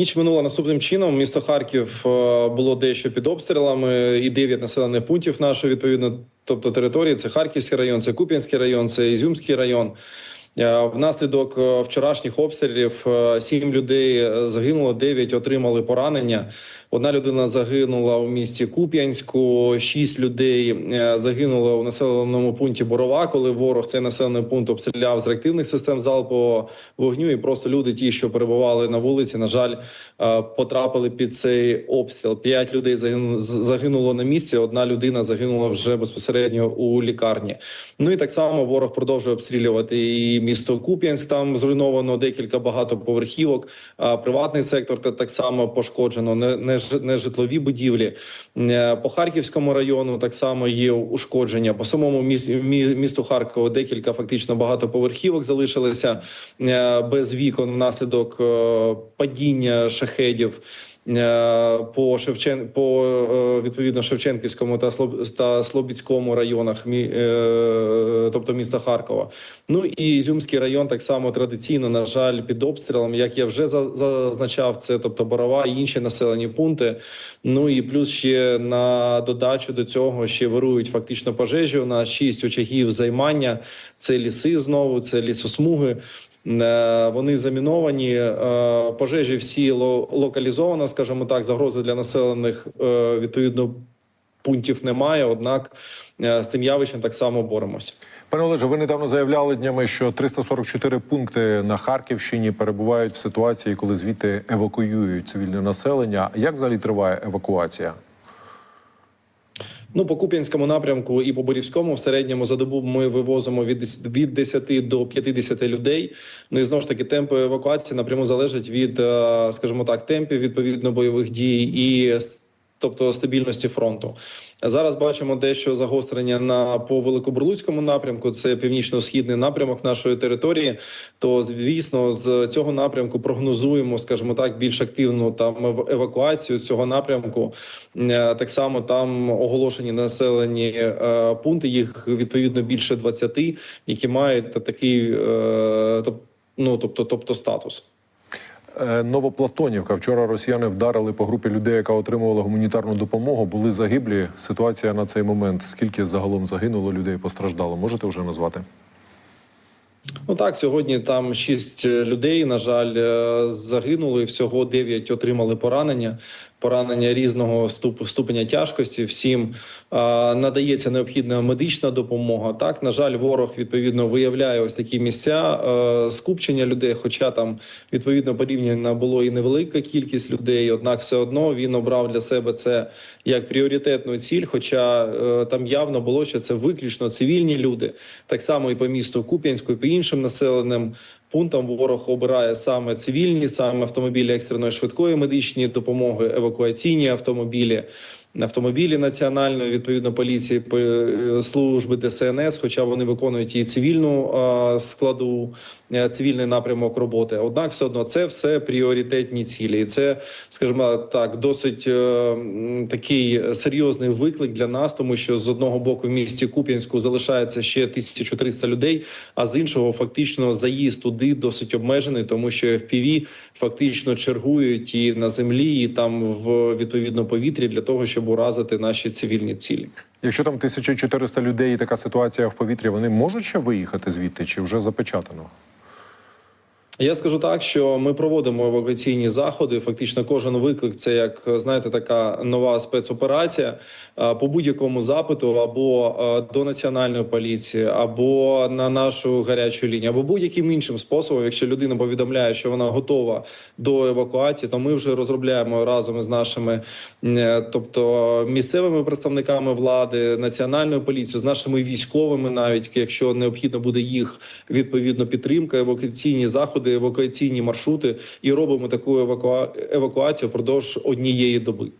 Ніч минула наступним чином. Місто Харків е, було дещо під обстрілами і 9 населених пунктів нашої відповідно, тобто території. Це Харківський район, це Куп'янський район, це Ізюмський район. Е, Внаслідок е, вчорашніх обстрілів е, сім людей загинуло, дев'ять отримали поранення. Одна людина загинула у місті Куп'янську, шість людей загинуло у населеному пункті Борова, коли ворог цей населений пункт обстріляв з реактивних систем залпового вогню. І просто люди, ті, що перебували на вулиці, на жаль, потрапили під цей обстріл. П'ять людей загину- загинуло на місці. Одна людина загинула вже безпосередньо у лікарні. Ну і так само ворог продовжує обстрілювати і місто Куп'янськ. Там зруйновано декілька багатоповерхівок. Приватний сектор та так само пошкоджено. Не, житлові будівлі. Е, По Харківському району так само є ушкодження. По самому міс, мі- місту Харкову декілька фактично багатоповерхівок залишилися е, без вікон внаслідок е, падіння шахедів. Е, По Шевчен по е, відповідно Шевченківському та та Слобідському районах, е, тобто міста Харкова. Ну і Ізюмський район так само традиційно, на жаль, під обстрілом. Як я вже за- зазначав, це тобто Борова і інші населені пункти. Ну і плюс ще на додачу до цього ще вирують фактично пожежі. У нас шість очагів займання. Це ліси знову, це лісосмуги. Е, Вони заміновані. е, Пожежі всі ло- локалізовано, скажімо так, загрози для населених е, відповідно пунктів немає. Однак з цим явищем так само боремося. Пане Олеже, ви недавно заявляли днями, що 344 пункти на Харківщині перебувають в ситуації, коли звідти евакуюють цивільне населення. Як взагалі триває евакуація? Ну, по Куп'янському напрямку і по Борівському в середньому за добу ми вивозимо від 10 від 10 до 50 людей. Ну і знову ж таки темпи евакуації напряму залежать від, е, скажімо так, темпів відповідно бойових дій і тобто стабільності фронту. Зараз бачимо дещо загострення на по великобурлуцькому напрямку. Це північно-східний напрямок нашої території. То звісно, з цього напрямку прогнозуємо, скажімо так, більш активну там ев- евакуацію з цього напрямку. Е, Так само там оголошені населені е, пункти. Їх відповідно більше 20, які мають такий е, ну тобто, тобто статус. Е, Новоплатонівка. Вчора росіяни вдарили по групі людей, яка отримувала гуманітарну допомогу. Були загиблі. Ситуація на цей момент. Скільки загалом загинуло людей, постраждало? Можете вже назвати? Ну так, сьогодні там шість людей, на жаль, е, загинули. Всього дев'ять отримали поранення. Поранення різного ступ- ступеня тяжкості. Всім е, надається необхідна медична допомога. Так, на жаль, ворог відповідно виявляє ось такі місця е, скупчення людей. Хоча там відповідно порівняно було і невелика кількість людей. Однак, все одно він обрав для себе це як пріоритетну ціль. Хоча е, там явно було, що це виключно цивільні люди. Так само і по місту Куп'янську, і по іншим населеним пунктам ворог обирає саме цивільні, саме автомобілі екстреної швидкої медичної допомоги, евакуаційні автомобілі. Автомобілі національної відповідно поліції по- е, служби ДСНС, хоча вони виконують і цивільну складу, е, цивільний напрямок роботи. Однак, все одно це все пріоритетні цілі, і це, скажімо так, досить е, такий серйозний виклик для нас, тому що з одного боку в місті Куп'янську залишається ще 1300 людей, а з іншого фактично заїзд туди досить обмежений, тому що FPV фактично чергують і на землі, і там в відповідно повітрі для того, щоб уразити наші цивільні цілі. Якщо там 1400 людей і така ситуація в повітрі, вони можуть ще виїхати звідти чи вже запечатано? Я скажу так, що ми проводимо евакуаційні заходи. Фактично, кожен виклик це як знаєте, така нова спецоперація Е, по будь-якому запиту, або е, до національної поліції, або на нашу гарячу лінію, або будь-яким іншим способом. Якщо людина повідомляє, що вона готова до евакуації, то ми вже розробляємо разом із нашими, е, тобто місцевими представниками влади, національною поліцією, з нашими військовими, навіть якщо необхідно буде їх відповідно підтримка, евакуаційні заходи, евакуаційні маршрути, і робимо таку евакуа- евакуацію впродовж однієї доби.